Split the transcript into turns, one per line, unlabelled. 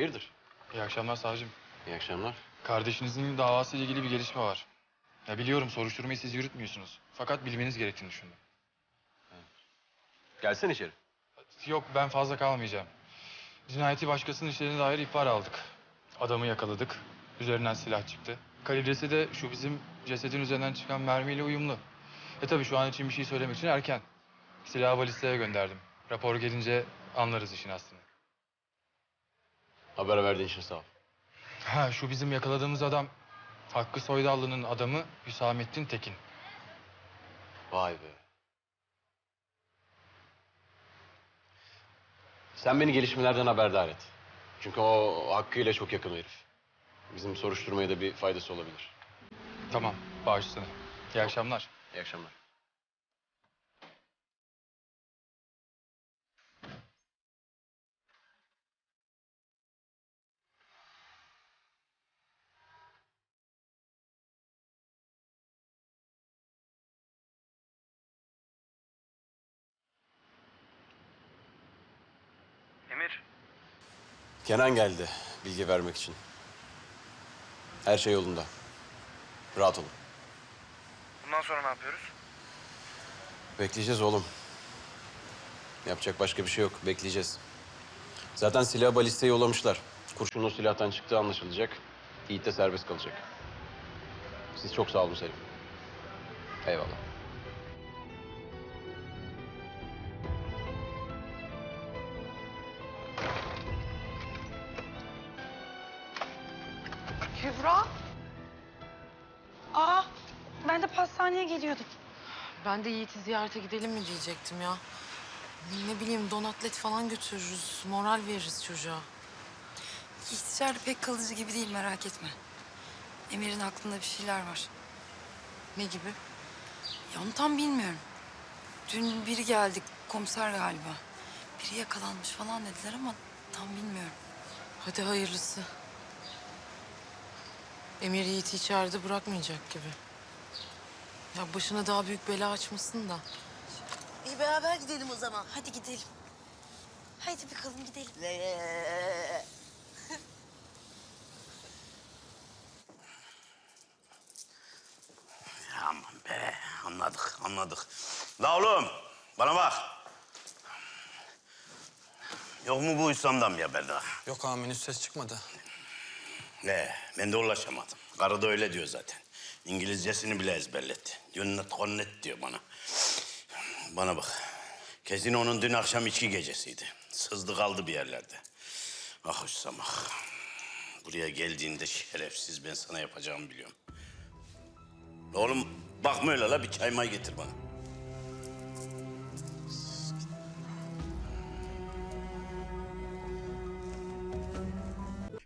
Hayırdır?
İyi akşamlar savcım.
İyi akşamlar.
Kardeşinizin davası ile ilgili bir gelişme var. Ya biliyorum soruşturmayı siz yürütmüyorsunuz. Fakat bilmeniz gerektiğini düşündüm.
Gelsen içeri.
Yok ben fazla kalmayacağım. Cinayeti başkasının işlerine dair ihbar aldık. Adamı yakaladık. Üzerinden silah çıktı. Kalibresi de şu bizim cesedin üzerinden çıkan mermiyle uyumlu. E tabii şu an için bir şey söylemek için erken. Silahı balistaya gönderdim. Rapor gelince anlarız işin aslını.
Haber verdiğin için sağ ol.
Ha şu bizim yakaladığımız adam Hakkı Soydallı'nın adamı Hüsamettin Tekin.
Vay be. Sen beni gelişmelerden haberdar et. Çünkü o hakkıyla çok yakın herif. Bizim soruşturmaya da bir faydası olabilir.
Tamam üstüne. İyi akşamlar.
İyi akşamlar.
Emir,
Kenan geldi bilgi vermek için. Her şey yolunda. Rahat olun.
bundan sonra ne yapıyoruz?
Bekleyeceğiz oğlum. Yapacak başka bir şey yok. Bekleyeceğiz. Zaten silah balisteye yollamışlar. Kurşun o silahtan çıktığı anlaşılacak. Yiğit de serbest kalacak. Siz çok sağ olun Selim. Eyvallah.
Kübra? Aa, ben de pastaneye geliyordum.
Ben de Yiğit'i ziyarete gidelim mi diyecektim ya. Ne bileyim donatlet falan götürürüz. Moral veririz çocuğa.
Hiç içeride pek kalıcı gibi değil merak etme. Emir'in aklında bir şeyler var.
Ne gibi?
Ya onu tam bilmiyorum. Dün biri geldi, komiser galiba. Biri yakalanmış falan dediler ama tam bilmiyorum.
Hadi hayırlısı. Emir Yiğit'i içeride bırakmayacak gibi. Ya başına daha büyük bela açmasın da.
İyi beraber gidelim o zaman.
Hadi gidelim. Haydi bakalım gidelim.
Aman be anladık anladık. La oğlum bana bak. Yok mu bu İslam'dan bir haber daha?
Yok henüz ses çıkmadı.
Ne ben de ulaşamadım. Karı da öyle diyor zaten. İngilizcesini bile ezberletti. Yönnet konnet diyor bana. Bana bak. Kezino'nun dün akşam içki gecesiydi. Sızdı kaldı bir yerlerde. Ah Hüsam ah. Buraya geldiğinde şerefsiz ben sana yapacağımı biliyorum. Oğlum bakma öyle la bir çay may getir bana.